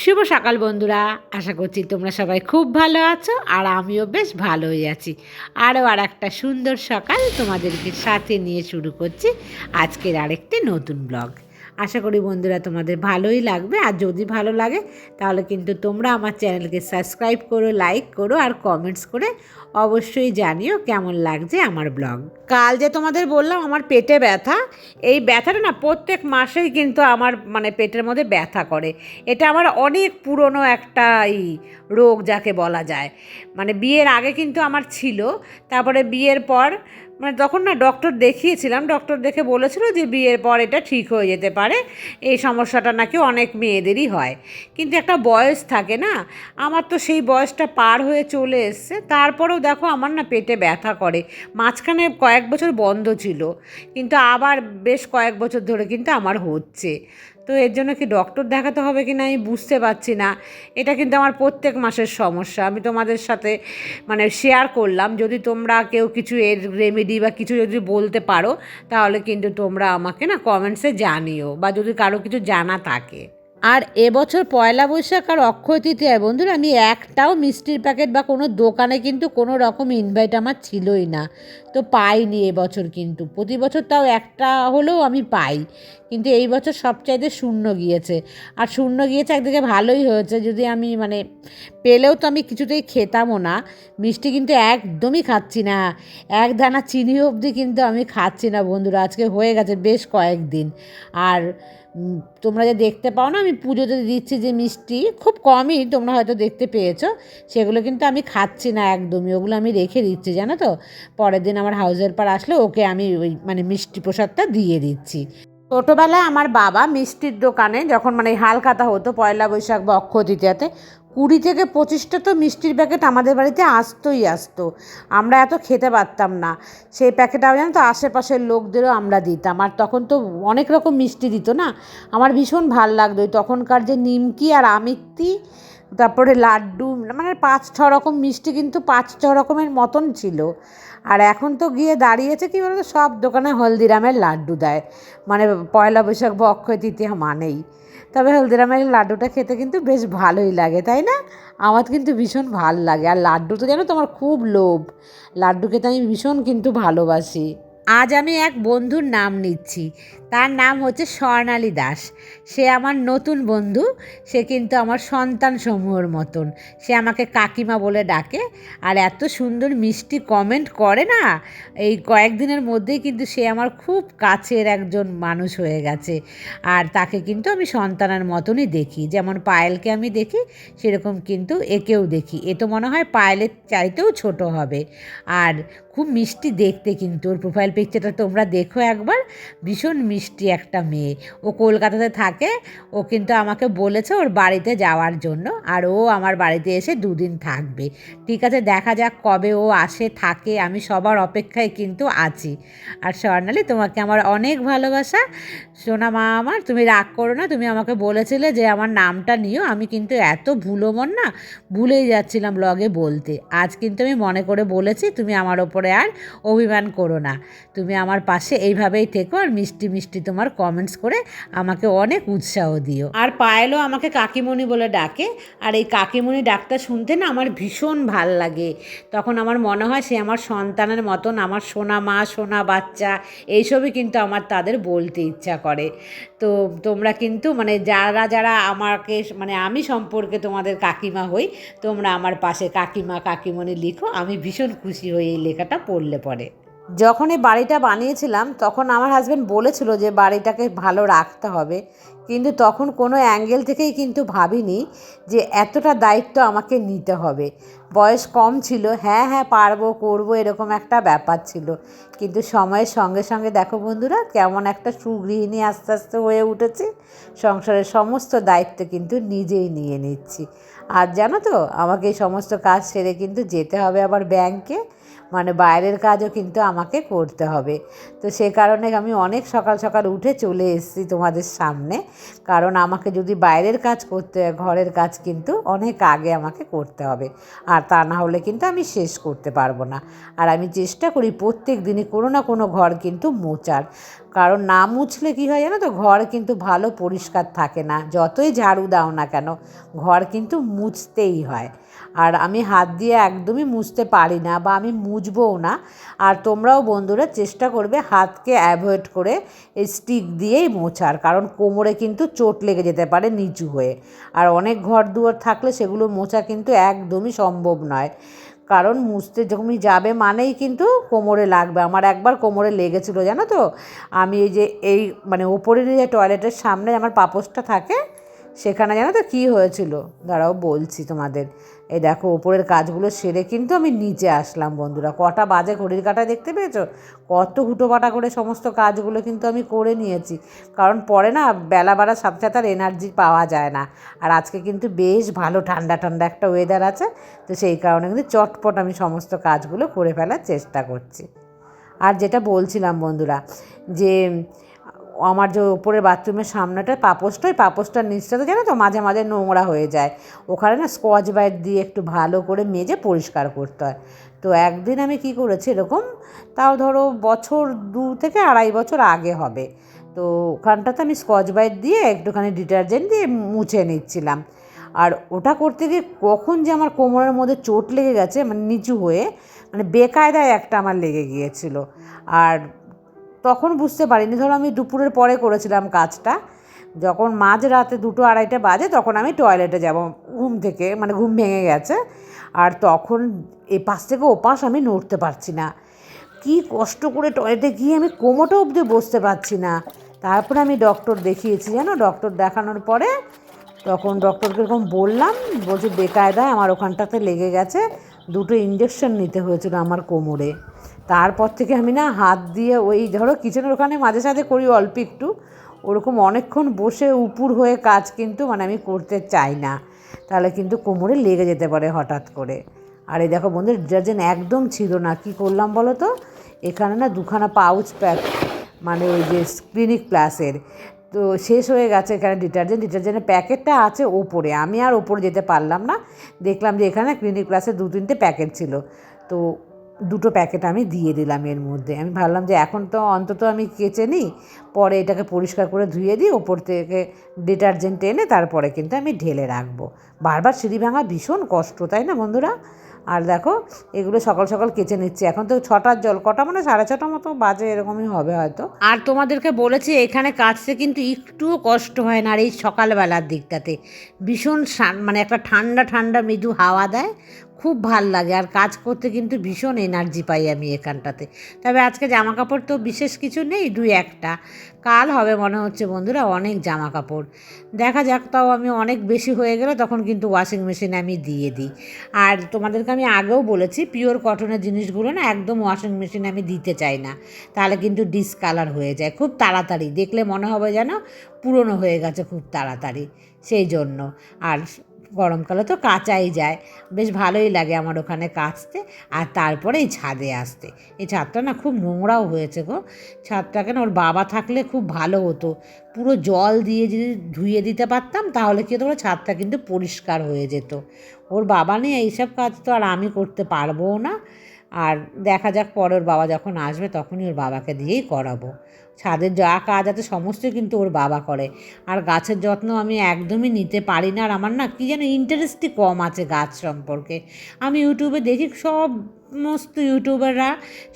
শুভ সকাল বন্ধুরা। আশা করছি তোমরা সবাই খুব ভালো আছো আর আমিও বেশ ভালোই আছি। আরও আর একটা সুন্দর সকাল তোমাদেরকে সাথে নিয়ে শুরু করছি আজকের আরেকটি নতুন ব্লগ। আশা করি বন্ধুরা তোমাদের ভালোই লাগবে। আর যদি ভালো লাগে, তাহলে কিন্তু তোমরা আমার চ্যানেলকে সাবস্ক্রাইব করো, লাইক করো আর কমেন্টস করে অবশ্যই জানিও কেমন লাগছে আমার ব্লগ। কাল যে তোমাদের বললাম আমার পেটে ব্যথা, এই ব্যথাটা না প্রত্যেক মাসেই কিন্তু আমার মানে পেটের মধ্যে ব্যথা করে। এটা আমার অনেক পুরনো একটা রোগ যাকে বলা যায়। মানে বিয়ের আগে কিন্তু আমার ছিল, তারপরে বিয়ের পর মানে তখন না ডক্টর দেখিয়েছিলাম ডক্টর দেখে বলেছিল যে বিয়ের পর এটা ঠিক হয়ে যেতে পারে, এই সমস্যাটা নাকি অনেক মেয়েদেরই হয়। কিন্তু একটা বয়স থাকে না, আমার তো সেই বয়সটা পার হয়ে চলে এসছে, তারপরেও দেখো আমার না পেটে ব্যথা করে, মাঝখানে কয়েক বছর বন্ধ ছিল, কিন্তু আবার বেশ কয়েক বছর ধরে কিন্তু আমার হচ্ছে। তো এর জন্য কি ডক্টর দেখাতে হবে কি না আমি বুঝতে পারছি না। এটা কিন্তু আমার প্রত্যেক মাসের সমস্যা। আমি তোমাদের সাথে মানে শেয়ার করলাম। যদি তোমরা কেউ কিছু এর রেমেডি বা কিছু যদি বলতে পারো, তাহলে কিন্তু তোমরা আমাকে না কমেন্টসে জানিও বা যদি কারও কিছু জানা থাকে। আর এবছর পয়লা বৈশাখ আর অক্ষয় তৃতীয়ায় বন্ধুরা, আমি একটাও মিষ্টির প্যাকেট বা কোনো দোকানে কিন্তু কোনো রকম ইনভাইট আমার ছিলই না। তো পাইনি এবছর কিন্তু। প্রতি বছর তাও একটা হলেও আমি পাই। কিন্তু এই বছর সবচাইতে শূন্য গিয়েছে। আর শূন্য গিয়েছে একদিকে ভালোই হয়েছে। যদি আমি মানে পেলেও তো আমি কিছুতেই খেতামও না। মিষ্টি কিন্তু একদমই খাচ্ছি না। এক দানা চিনি অবধি কিন্তু আমি খাচ্ছি না বন্ধুরা। আজকে হয়ে গেছে বেশ কয়েকদিন। আর তোমরা যে দেখতে পাও না, আমি পুজোতে দিচ্ছি যে মিষ্টি, খুব কমই তোমরা হয়তো দেখতে পেয়েছ। সেগুলো কিন্তু আমি খাচ্ছি না একদমই, ওগুলো আমি রেখে দিচ্ছি, জানো তো? পরের দিন আমার হাউসের পার আসলে, ওকে আমি ওই মানে মিষ্টি প্রসাদটা দিয়ে দিচ্ছি। ছোটোবেলায় আমার বাবা মিষ্টির দোকানে যখন মানে হালখাতা হতো, পয়লা বৈশাখ বা অক্ষয় কুড়ি থেকে পঁচিশটা তো মিষ্টির প্যাকেট আমাদের বাড়িতে আসতোই আসতো। আমরা এত খেতে পারতাম না। সেই প্যাকেটটাও জানো তো, আশেপাশের লোকদেরও আমরা দিতাম। আর তখন তো অনেক রকম মিষ্টি দিত না? আমার ভীষণ ভালো লাগতো। তখনকার যে নিমকি আর আমিত্তি, তারপরে লাড্ডু মানে পাঁচ, ছ রকম মিষ্টি কিন্তু পাঁচ, ছ রকমের মতন ছিল। আর এখন তো গিয়ে দাঁড়িয়েছে কি বলতো, সব দোকানে হলদিরামের লাড্ডু দেয়। মানে পয়লা বৈশাখ বা অক্ষয় তৃতীয়া মানেই। তবে হলদিরামের লাড্ডুটা খেতে কিন্তু বেশ ভালোই লাগে, তাই না? আমার কিন্তু ভীষণ ভালো লাগে। আর লাড্ডু তো জানো তোমার খুব লোভ। লাড্ডু খেতে আমি ভীষণ কিন্তু ভালোবাসি। আজ আমি এক বন্ধুর নাম নিচ্ছি। তার নাম হচ্ছে স্বর্ণালী দাস। সে আমার নতুন বন্ধু, সে কিন্তু আমার সন্তান সমূহর মতন। সে আমাকে কাকিমা বলে ডাকে, আর এত সুন্দর মিষ্টি কমেন্ট করে না, এই কয়েকদিনের মধ্যেই কিন্তু সে আমার খুব কাছের একজন মানুষ হয়ে গেছে। আর তাকে কিন্তু আমি সন্তানের মতনই দেখি। যেমন পায়েলকে আমি দেখি, সেরকম কিন্তু একেও দেখি। এ তো মনে হয় পায়েলের চাইতেও ছোট হবে। আর খুব মিষ্টি দেখতে কিন্তু ওর প্রোফাইল পিকচারটা তোমরা দেখো একবার। ভীষণ মিষ্টি একটা মেয়ে। ও কলকাতাতে থাকে, ও কিন্তু আমাকে বলেছে ওর বাড়িতে যাওয়ার জন্য, আর ও আমার বাড়িতে এসে দুদিন থাকবে। ঠিক আছে, দেখা যাক কবে ও আসে, থাকে, আমি সবার অপেক্ষায় কিন্তু আছি। আর স্বর্ণালী, তোমাকে আমার অনেক ভালোবাসা। সোনা মা আমার, তুমি রাগ করো না, তুমি আমাকে বলেছিলে যে আমার নামটা নিও, আমি কিন্তু এত ভুলো মন না, ভুলেই যাচ্ছিলাম ব্লগে বলতে। আজ কিন্তু আমি মনে করে বলেছি, তুমি আমার ওপরে আর অভিমান করো না। তুমি আমার পাশে এইভাবেই থেকো, আর মিষ্টি মিষ্টি তোমার কমেন্টস করে আমাকে অনেক উৎসাহ দিও। আর পায়েলও আমাকে কাকিমণি বলে ডাকে। আর এই কাকিমণি ডাকটা শুনতে না আমার ভীষণ ভালো লাগে। তখন আমার মনে হয় সে আমার সন্তানের মতন, আমার সোনা মা, সোনা বাচ্চা, এইসবই কিন্তু আমার তাদের বলতে ইচ্ছা করে। তো তোমরা কিন্তু মানে যারা যারা আমাকে মানে আমি সম্পর্কে তোমাদের কাকিমা হই, তোমরা আমার পাশে কাকিমা, কাকিমণি লিখো, আমি ভীষণ খুশি হই এই লেখাটা পড়লে পরে। যখন এই বাড়িটা বানিয়েছিলাম, তখন আমার হাজব্যান্ড বলেছিল যে বাড়িটাকে ভালো রাখতে হবে। কিন্তু তখন কোনো অ্যাঙ্গেল থেকেই কিন্তু ভাবিনি যে এতটা দায়িত্ব আমাকে নিতে হবে। বয়স কম ছিল হ্যাঁ হ্যাঁ পারব, করব, এরকম একটা ব্যাপার ছিল। কিন্তু সময়ের সঙ্গে সঙ্গে দেখো বন্ধুরা, কেমন একটা সুগৃহিণী আস্তে আস্তে হয়ে উঠেছে। সংসারের সমস্ত দায়িত্ব কিন্তু নিজেই নিয়ে নিচ্ছি। আর জানো তো, আমাকে এই সমস্ত কাজ সেরে কিন্তু যেতে হবে আবার ব্যাংকে মানে বাইরের কাজও কিন্তু আমাকে করতে হবে। তো সে কারণে আমি অনেক সকাল সকাল উঠে চলে এসেছি তোমাদের সামনে। কারণ আমাকে যদি বাইরের কাজ করতে হয়, ঘরের কাজ কিন্তু অনেক আগে আমাকে করতে হবে। আর তা না হলে কিন্তু আমি শেষ করতে পারব না। আর আমি চেষ্টা করি প্রত্যেক দিনই কোনো না কোনো ঘর কিন্তু মোচার। কারণ না মুছলে কী হয় জানো তো? ঘর কিন্তু ভালো পরিষ্কার থাকে না। যতই ঝাড়ু দাও না কেন, ঘর কিন্তু মুছতেই হয়। আর আমি হাত দিয়ে একদমই মুছতে পারি না বা আমি মুছবও না। আর তোমরাও বন্ধুরা চেষ্টা করবে হাতকে অ্যাভয়েড করে এই স্টিক দিয়েই মোছার, কারণ কোমরে কিন্তু চোট লেগে যেতে পারে নিচু হয়ে। আর অনেক ঘর দুয়ার থাকলে সেগুলো মোছা কিন্তু একদমই সম্ভব নয়। কারণ মুছতে যখনই যাবে মানেই কিন্তু কোমরে লাগবে। আমার একবার কোমরে লেগেছিলো, জানো তো? আমি এই যে এই মানে ওপরের যে টয়লেটের সামনে আমার পাপোসটা থাকে, সেখানে জানো তো কী হয়েছিল? দাঁড়াও বলছি তোমাদের। এই দেখো, ওপরের কাজগুলো সেরে কিন্তু আমি নিচে আসলাম বন্ধুরা। কটা বাজে ঘড়ির কাঁটায় দেখতে পেয়েছ? কত হুটোপাটা করে সমস্ত কাজগুলো কিন্তু আমি করে নিয়েছি। কারণ পরে না, বেলা বাড়ার সাথে সাথে আর এনার্জি পাওয়া যায় না। আর আজকে কিন্তু বেশ ভালো ঠান্ডা ঠান্ডা একটা ওয়েদার আছে। তো সেই কারণে কিন্তু চটপট আমি সমস্ত কাজগুলো করে ফেলার চেষ্টা করছি। আর যেটা বলছিলাম বন্ধুরা, যে আমার যে ওপরের বাথরুমের সামনেটা পাপোসটা ওই পাপোসটার নিচটাতে জানো তো মাঝে মাঝে নোংরা হয়ে যায়। ওখানে না স্কচ বাইট দিয়ে একটু ভালো করে মেজে পরিষ্কার করতে হয়। তো একদিন আমি কি করেছি এরকম, তাও ধরো বছর দু থেকে আড়াই বছর আগে হবে। তো ওখানটাতে আমি স্কচ বাইট দিয়ে একটুখানি ডিটারজেন্ট দিয়ে মুছে নিচ্ছিলাম। আর ওটা করতে গিয়ে কখন যে আমার কোমরের মধ্যে চোট লেগে গেছে মানে নিচু হয়ে মানে বেকায়দায় একটা আমার লেগে গিয়েছিল। আর তখন বুঝতে পারিনি। ধরো আমি দুপুরের পরে করেছিলাম কাজটা। যখন মাঝ রাতে দুটো আড়াইটে বাজে, তখন আমি টয়লেটে যাব। ঘুম থেকে মানে ঘুম ভেঙে গেছে। আর তখন এ পাশ থেকে ও পাশ আমি নড়তে পারছি না। কি কষ্ট করে টয়লেটে গিয়ে আমি কোমোটা অবধি বসতে পারছি না। তারপরে আমি ডক্টর দেখিয়েছি, জানো? ডক্টর দেখানোর পরে তখন ডক্টরকে এরকম বললাম, বলছে, বেকায়দায় আমার ওখানটাতে লেগে গেছে। দুটো ইঞ্জেকশন নিতে হয়েছিল আমার কোমরে। তারপর থেকে আমি না হাত দিয়ে ওই ধরো কিচেনের ওখানে মাঝে সাঝে করি অল্প একটু। ওরকম অনেকক্ষণ বসে উপুর হয়ে কাজ কিন্তু মানে আমি করতে চাই না। তাহলে কিন্তু কোমরে লেগে যেতে পারে হঠাৎ করে। আর এই দেখো বন্ধু ডিটারজেন্ট একদম ছিল না। কি করলাম বলো তো? এখানে না দুখানা পাউচ প্যাক মানে ওই যে ক্লিনিক প্লাসের তো শেষ হয়ে গেছে এখানে ডিটারজেন্ট ডিটারজেন্টের প্যাকেটটা আছে ওপরে। আমি আর ওপরে যেতে পারলাম না। দেখলাম যে এখানে ক্লিনিক প্লাসের দু তিনটে প্যাকেট ছিল। তো দুটো প্যাকেট আমি দিয়ে দিলাম এর মধ্যে। আমি ভাবলাম যে এখন তো অন্তত আমি কেচে নিই, পরে এটাকে পরিষ্কার করে ধুয়ে দিই, ওপর থেকে ডিটারজেন্ট এনে তারপরে কিন্তু আমি ঢেলে রাখব। বারবার সিঁড়ি ভাঙা ভীষণ কষ্ট, তাই না বন্ধুরা? আর দেখো, এগুলো সকাল সকাল কেচে নিচ্ছে। এখন তো ছটার জল কটা মানে সাড়ে ছটা মতো বাজে এরকমই হবে হয়তো। আর তোমাদেরকে বলেছি, এখানে কাচতে কিন্তু একটুও কষ্ট হয় না। আর এই সকালবেলার দিকটাতে ভীষণ মানে একটা ঠান্ডা ঠান্ডা মৃদু হাওয়া দেয়। খুব ভালো লাগে। আর কাজ করতে কিন্তু ভীষণ এনার্জি পাই আমি এখানটাতে। তবে আজকে জামা কাপড় তো বিশেষ কিছু নেই, দুই একটা। কাল হবে মনে হচ্ছে বন্ধুরা অনেক জামা কাপড় দেখা যাক, তাও আমি অনেক বেশি হয়ে গেলে তখন কিন্তু ওয়াশিং মেশিনে আমি দিয়ে দিই। আর তোমাদেরকে আমি আগেও বলেছি পিওর কটনের জিনিসগুলো না একদম ওয়াশিং মেশিনে আমি দিতে চাই না। তাহলে কিন্তু ডিসকালার হয়ে যায় খুব তাড়াতাড়ি। দেখলে মনে হবে যেন পুরনো হয়ে গেছে খুব তাড়াতাড়ি। সেই জন্য। আর গরমকালে তো কাঁচাই যায়। বেশ ভালোই লাগে আমার ওখানে কাচতে আর তারপরে এই ছাদে আসতে। এই ছাদটা না খুব নোংরাও হয়েছে গো। ছাদটা কেন ওর বাবা থাকলে খুব ভালো হতো। পুরো জল দিয়ে যদি ধুয়ে দিতে পারতাম তাহলে কি হতো ছাদটা কিন্তু পরিষ্কার হয়ে যেত। ওর বাবা নিয়ে এইসব কাজ তো আর আমি করতে পারবও না। আর দেখা যাক পরে ওর বাবা যখন আসবে তখনই ওর বাবাকে দিয়েই করাবো। ছাদের যা কাজ আছে সমস্ত কিন্তু ওর বাবা করে। আর গাছের যত্ন আমি একদমই নিতে পারি না। আর আমার না কী যেন ইন্টারেস্টই কম আছে গাছ সম্পর্কে। আমি ইউটিউবে দেখি সব সমস্ত ইউটিউবাররা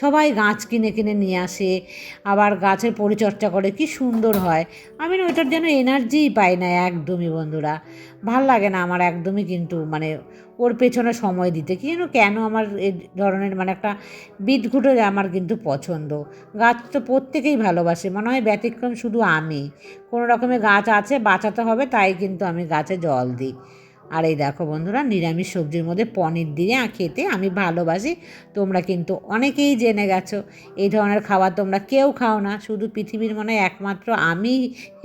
সবাই গাছ কিনে কিনে নিয়ে আসে, আবার গাছের পরিচর্যা করে, কি সুন্দর হয়। আমি না ওইটার যেন এনার্জিই পাই না একদমই বন্ধুরা। ভালো লাগে না আমার একদমই কিন্তু মানে ওর পেছনে সময় দিতে। কি যেন কেন আমার এ ধরনের মানে একটা বিদঘুটে আমার কিন্তু পছন্দ। গাছ তো প্রত্যেকেই ভালোবাসে, মনে হয় ব্যতিক্রম শুধু আমি। কোনো রকমের গাছ আছে, বাঁচাতে হবে, তাই কিন্তু আমি গাছে জল দিই। আর এই দেখো বন্ধুরা, নিরামিষ সবজির মধ্যে পনির দিয়ে খেতে আমি ভালোবাসি। তোমরা কিন্তু অনেকেই জেনে গেছো, এই ধরনের খাবার তোমরা কেউ খাও না। শুধু পৃথিবীর মনে একমাত্র আমি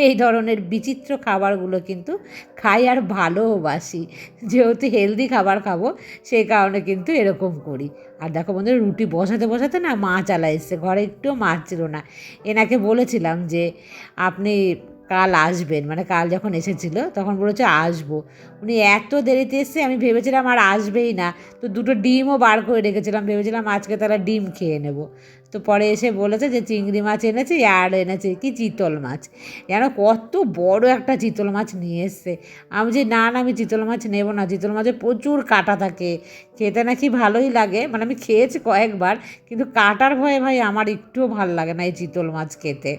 এই ধরনের বিচিত্র খাবারগুলো কিন্তু খাই আর ভালোবাসি। যেহেতু হেলদি খাবার খাব, সেই কারণে কিন্তু এরকম করি। আর দেখো বন্ধুরা, রুটি বসাতে বসাতে না মাছ আলা এসছে, ঘরে একটুও মাছ ছিল না। এনাকে বলেছিলাম যে, আপনি কাল আসবেন মানে কাল যখন এসেছিল তখন বলেছে আসব। উনি এত দেরিতে এসছে আমি ভেবেছিলাম আর আসবেই না, তো দুটো ডিমও বার করে রেখেছিলাম, ভেবেছিলাম আজকে তারা ডিম খেয়ে নেব। তো পরে এসে বলেছে যে, চিংড়ি মাছ এনেছে আর এনেছে কি চিতল মাছ। যেন কত বড় একটা চিতল মাছ নিয়ে এসছে। আমি যে, না না, আমি চিতল মাছ নেব না, চিতল মাছে প্রচুর কাটা থাকে, খেতে নাকি ভালোই লাগে। মানে আমি খেয়েছি কয়েকবার, কিন্তু কাটার ভয়ে ভাই আমার একটুও ভালো লাগে না এই চিতল মাছ খেতে।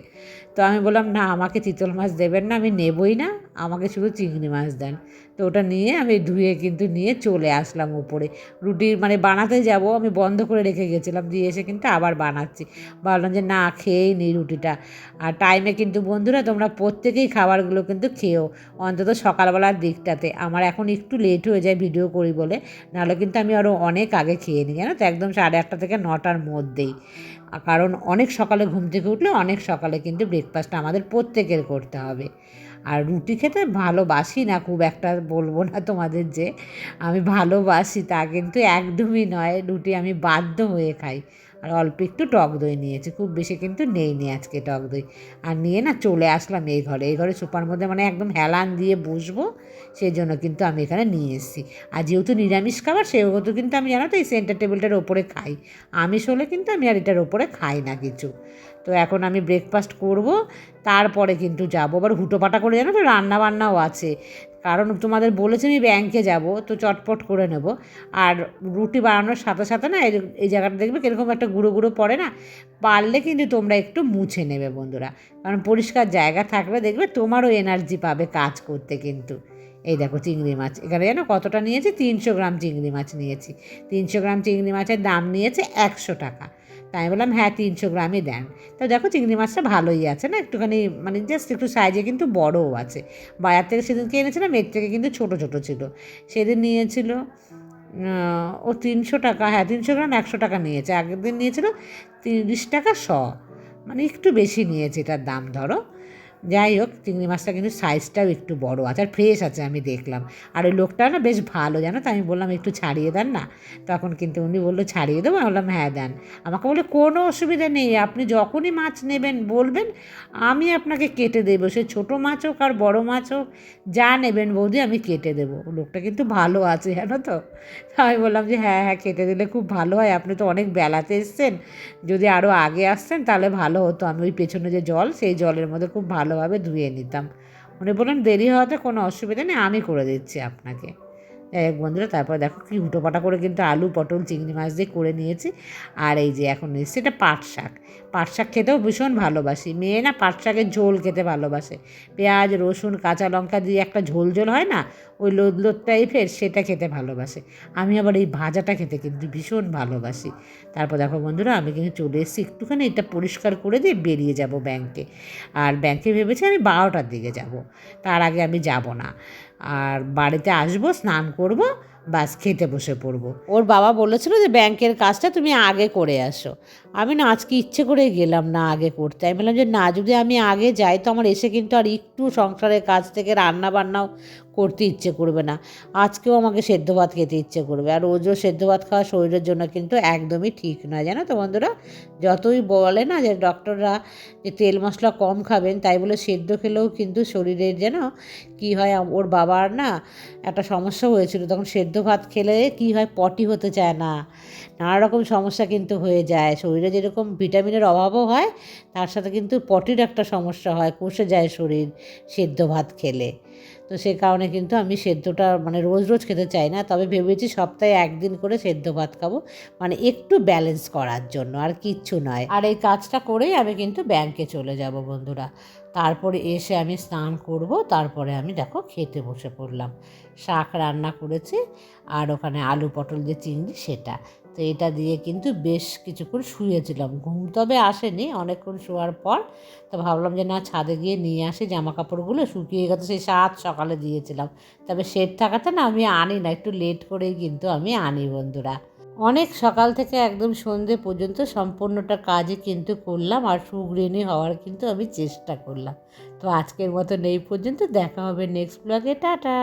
তো আমি বললাম, না, আমাকে চিতল মাছ দেবেন না, আমি নেবই না, আমাকে শুধু চিংড়ি মাছ দেন। তো ওটা নিয়ে আমি ধুয়ে কিন্তু নিয়ে চলে আসলাম উপরে। রুটি মানে বানাতে যাব, আমি বন্ধ করে রেখে গেছিলাম, দিয়ে এসে কিন্তু আবার বানাচ্ছি। ভাবলাম যে, না, খেয়েই নিই রুটিটা। আর টাইমে কিন্তু বন্ধুরা, তোমরা প্রত্যেকেই খাবারগুলো কিন্তু খেও অন্তত সকালবেলার দিকটাতে। আমার এখন একটু লেট হয়ে যায় ভিডিও করি বলে, নাহলে কিন্তু আমি আরও অনেক আগে খেয়ে নিই জানো তো? একদম সাড়ে আটটা থেকে নটার মধ্যেই। কারণ অনেক সকালে ঘুম থেকে উঠলে অনেক সকালে কিন্তু ব্রেকফাস্ট আমাদের প্রত্যেকের করতে হবে। আর রুটি খেতে ভালোবাসি না, খুব একটা বলব না তোমাদের যে, আমি ভালোবাসি তা কিন্তু একদমই নয়। রুটি আমি বাধ্য হয়ে খাই। আর অল্প একটু টক দই নিয়েছি, খুব বেশি কিন্তু নেই নি আজকে টক দই। আর নিয়ে না চলে আসলাম এই ঘরে এই ঘরে সোফার মধ্যে মানে একদম হেলান দিয়ে বসবো, সেই জন্য কিন্তু আমি এখানে নিয়ে এসেছি। আর যেহেতু নিরামিষ খাবার, সেহেতু কিন্তু আমি জানো তো এই সেন্টার টেবিলটার ওপরে খাই। আমিষ হলে কিন্তু আমি আর এটার ওপরে খাই না কিছু। তো এখন আমি ব্রেকফাস্ট করব, তারপরে কিন্তু যাব। আবার হুটোপাটা করে জানো তো রান্না বান্নাও আছে। কারণ তোমাদের বলেছে আমি ব্যাংকে যাব, তো চটপট করে নেব। আর রুটি বানানোর সাথে সাথে না এই জায়গাটা দেখবে কীরকম একটা গুঁড়ো গুঁড়ো পড়ে না, পারলে কিন্তু তোমরা একটু মুছে নেবে বন্ধুরা। কারণ পরিষ্কার জায়গা থাকলে দেখবে তোমারও এনার্জি পাবে কাজ করতে কিন্তু। এই দেখো চিংড়ি মাছ, এখানে জানো কতটা নিয়েছি? তিনশো গ্রাম চিংড়ি মাছ নিয়েছি। তিনশো গ্রাম চিংড়ি মাছের দাম নিয়েছে একশো টাকা। তাই আমি বললাম হ্যাঁ তিনশো গ্রামই দেন। তো দেখো, চিংড়ি মাছটা ভালোই আছে না, একটুখানি মানে জাস্ট একটু সাইজে কিন্তু বড়ও আছে। বাজার থেকে সেদিনকে এনেছিলাম এর থেকে কিন্তু ছোটো ছোটো ছিল। সেদিন নিয়েছিল ও তিনশো টাকা হ্যাঁ তিনশো গ্রাম একশো টাকা নিয়েছে। আগের দিন নিয়েছিল তিরিশ টাকা শ। মানে একটু বেশি নিয়েছে এটার দাম, ধরো। যাই হোক, চিংড়ি মাছটা কিন্তু সাইজটাও একটু বড় আছে, আর ফ্রেশ আছে আমি দেখলাম। আর ওই লোকটা না বেশ ভালো, জানো তো? আমি বললাম, একটু ছাড়িয়ে দেন না? তখন কিন্তু উনি বলল, ছাড়িয়ে দেবো? আমি বললাম হ্যাঁ দেন। আমাকে বলে, কোনো অসুবিধা নেই, আপনি যখনই মাছ নেবেন, বলবেন, আমি আপনাকে কেটে দেবো। সে ছোটো মাছ হোক আর বড়ো মাছ হোক, যা নেবেন বৌদি, আমি কেটে দেবো। লোকটা কিন্তু ভালো আছে, জানো তো? আমি বললাম যে হ্যাঁ হ্যাঁ কেটে দিলে খুব ভালো হয়। আপনি তো অনেক বেলাতে এসছেন। যদি আরও আগে আসতেন, তাহলে ভালো হতো। আমি ওই পেছনে যে জল, সেই জলের মধ্যে খুব ভালোভাবে ধুয়ে নিতাম। উনি বললেন দেরি হওয়াতে কোনো অসুবিধা নেই আমি করে দিচ্ছি আপনাকে। যাই হোক বন্ধুরা, তারপর দেখো কি হুটোপাটা করে কিন্তু আলু, পটল, চিংড়ি মাছ দিয়ে করে নিয়েছি। আর এই যে এখন এসছে এটা পাট শাক। পাট শাক খেতেও ভীষণ ভালোবাসি। মেয়ে না পাট শাকের ঝোল খেতে ভালোবাসে। পেঁয়াজ, রসুন, কাঁচা লঙ্কা দিয়ে একটা ঝোল ঝোল হয় না, ওই লোদ লোদ টাইপের, সেটা খেতে ভালোবাসে। আমি আবার এই ভাজাটা খেতে কিন্তু ভীষণ ভালোবাসি। তারপর দেখো বন্ধুরা, আমি কিন্তু চলে এসেছি একটুখানি, এটা পরিষ্কার করে দিয়ে বেরিয়ে যাব ব্যাংকে আর ব্যাংকে ভেবেছি আমি বারোটার দিকে যাব। তার আগে আমি যাব না। আর বাড়িতে আসব, স্নান করব বাস খেতে বসে পড়ব। ওর বাবা বলেছিল যে, ব্যাংকের কাজটা তুমি আগে করে আসো। আমি না আজকে ইচ্ছে করে গেলাম না আগে করতে। আমি বললাম যে না, যদি আমি আগে যাই তো আমার এসে কিন্তু আর একটু সংসারের কাজ থেকে রান্না বান্নাও করতে ইচ্ছে করবে না। আজকেও আমাকে সেদ্ধ ভাত খেতে ইচ্ছে করবে। আর রোজও সেদ্ধ ভাত খাওয়া শরীরের জন্য কিন্তু একদমই ঠিক নয়, জানো তো বন্ধুরা? যতই বলে না যে ডক্টররা যে তেল মশলা কম খাবেন, তাই বলে সেদ্ধ খেলেও কিন্তু শরীরের যেন কী হয়, ওর বাবার না একটা সমস্যা হয়েছিল, তখন সেদ্ধ ভাত খেলে কী হয়, পটি হতে চায় না। নানা রকম সমস্যা কিন্তু হয়ে যায় শরীরে। যেরকম ভিটামিনের অভাবও হয়, তার সাথে কিন্তু পটির একটা সমস্যা হয়, কষে যায় শরীর সেদ্ধ ভাত খেলে। তো সে কারণে কিন্তু আমি সেদ্ধটা মানে রোজ রোজ খেতে চাই না, তবে ভেবেছি সপ্তাহে একদিন করে সেদ্ধ ভাত খাব মানে একটু ব্যালেন্স করার জন্য, আর কিচ্ছু নয়। আর এই কাজটা করেই আমি কিন্তু ব্যাংকে চলে যাব বন্ধুরা। তারপরে এসে আমি স্নান করব, তারপরে আমি দেখো খেতে বসে পড়লাম। শাক রান্না করেছি, আর ওখানে আলু পটল যে চিংড়ি, সেটা। তো এটা দিয়ে কিন্তু বেশ কিছুক্ষণ শুয়েছিলাম। ঘুম তবে আসেনি, অনেকক্ষণ শোয়ার পর তো ভাবলাম যে না, ছাদে গিয়ে নিয়ে আসি জামা কাপড়গুলো শুকিয়ে গেছে সেই সাত সকালে দিয়েছিলাম। তবে শেড থাকাতে না আমি আনি না, একটু লেট করেই কিন্তু আমি আনি বন্ধুরা। অনেক সকাল থেকে একদম সন্ধে পর্যন্ত সম্পূর্ণটা কাজই কিন্তু করলাম আর সুগৃহিণী হওয়ার কিন্তু আমি চেষ্টা করলাম। তো আজকের মতন এই পর্যন্ত, দেখা হবে নেক্সট ব্লগে টাটা!